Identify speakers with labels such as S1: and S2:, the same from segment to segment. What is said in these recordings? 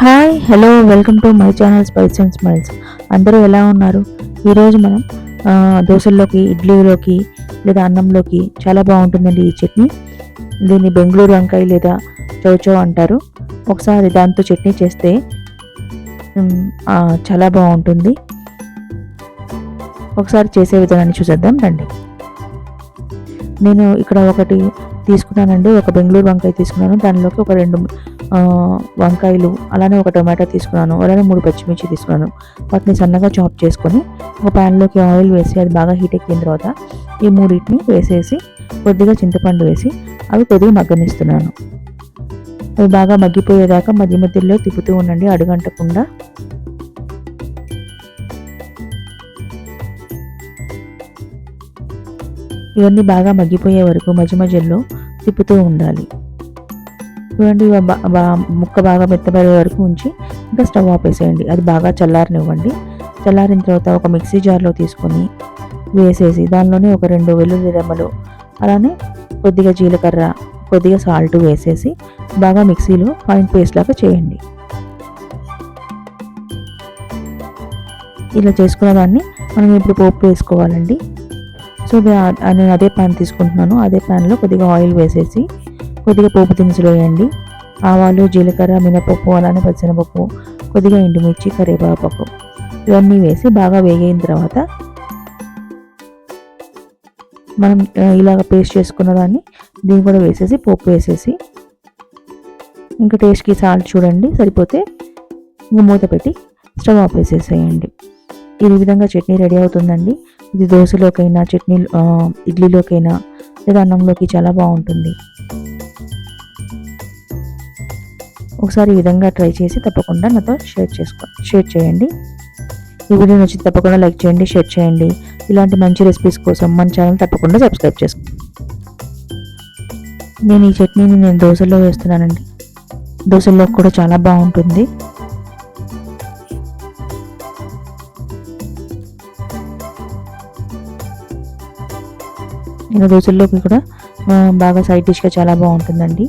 S1: Hi hello welcome to my channel spice and smiles. అందరూ ఎలా ఉన్నారు? ఈరోజు మనం దోశల్లోకి ఇడ్లీలోకి లేదా అన్నంలోకి చాలా బాగుంటుందండి ఈ చట్నీ. దీన్ని బెంగళూరు వంకాయ లేదా చౌచౌ అంటారు. ఒకసారి దాంతో చట్నీ చేస్తే చాలా బాగుంటుంది. ఒకసారి చేసే విధానాన్ని చూసేద్దాం రండి. నేను ఇక్కడ ఒకటి తీసుకున్నానండి ఒక బెంగళూరు వంకాయ తీసుకున్నాను. దానిలోకి ఒక రెండు వంకాయలు అలానే ఒక టొమాటో తీసుకున్నాను అలానే మూడు పచ్చిమిర్చి తీసుకున్నాను. వాటిని సన్నగా చాప్ చేసుకొని ఒక ప్యాన్లోకి ఆయిల్ వేసి అది బాగా హీట్ ఎక్కిన తర్వాత ఈ మూడింటిని వేసేసి కొద్దిగా చింతపండు వేసి అవి కొద్దిగా మగ్గనిస్తున్నాను. అవి బాగా మగ్గిపోయేదాకా మధ్య మధ్యలో తిప్పుతూ ఉండండి అడుగంటకుండా. ఇవన్నీ బాగా మగ్గిపోయే వరకు మధ్య మధ్యలో తిప్పుతూ ఉండాలి. చూడండి ముక్క బాగా మెత్తబడే వరకు ఉంచి ఇంకా స్టవ్ ఆపేసేయండి అది బాగా చల్లారనివ్వండి. చల్లారిన తర్వాత ఒక మిక్సీ జార్లో తీసుకొని వేసేసి దానిలోనే ఒక రెండు వెల్లుల్లి రెమ్మలు అలానే కొద్దిగా జీలకర్ర కొద్దిగా సాల్ట్ వేసేసి బాగా మిక్సీలో ఫైన్ పేస్ట్ లాగా చేయండి. ఇలా చేసుకున్న దాన్ని మనం ఇప్పుడు పోపు వేసుకోవాలండి. సో నేను అదే ప్యాన్ తీసుకుంటున్నాను. అదే ప్యాన్లో కొద్దిగా ఆయిల్ వేసేసి కొద్దిగా పోపు దినుసులు వేయండి. ఆవాలు జీలకర్ర మినపప్పు అలానే పచ్చెనపప్పు కొద్దిగా ఎండుమిర్చి కరివేపాకు ఇవన్నీ వేసి బాగా వేగిన తర్వాత మనం ఇలాగ పేస్ట్ చేసుకున్న దాన్ని దీన్ని కూడా వేసేసి పోపు వేసేసి ఇంకా టేస్ట్కి సాల్ట్ చూడండి సరిపోతే మూత పెట్టి స్టవ్ ఆఫ్ వేసేసేయండి ఈ విధంగా చట్నీ రెడీ అవుతుందండి. ఇది దోశలోకైనా చట్నీ ఇడ్లీలోకైనా లేదా అన్నంలోకి చాలా బాగుంటుంది. ఒకసారి ఈ విధంగా ట్రై చేసి తప్పకుండా నాతో షేర్ చేసుకో షేర్ చేయండి. ఈ వీడియో నచ్చి తప్పకుండా లైక్ చేయండి షేర్ చేయండి. ఇలాంటి మంచి రెసిపీస్ కోసం మన ఛానల్ తప్పకుండా సబ్స్క్రైబ్ చేసుకో. నేను ఈ చట్నీని నేను దోశల్లో వేస్తున్నానండి. దోశల్లో కూడా చాలా బాగుంటుంది. నేను దోశల్లోకి కూడా బాగా సైడ్ డిష్గా చాలా బాగుంటుందండి.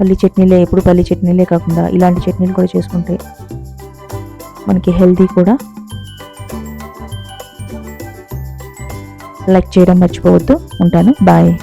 S1: పల్లి చట్నీలే ఎప్పుడు పల్లి చట్నీలే కాకుండా ఇలాంటి చట్నీలు కూడా చేసుకుంటే మనకి హెల్తీ కూడా. లైక్ చేయడం మర్చిపోవద్దు. ఉంటాను. బాయ్.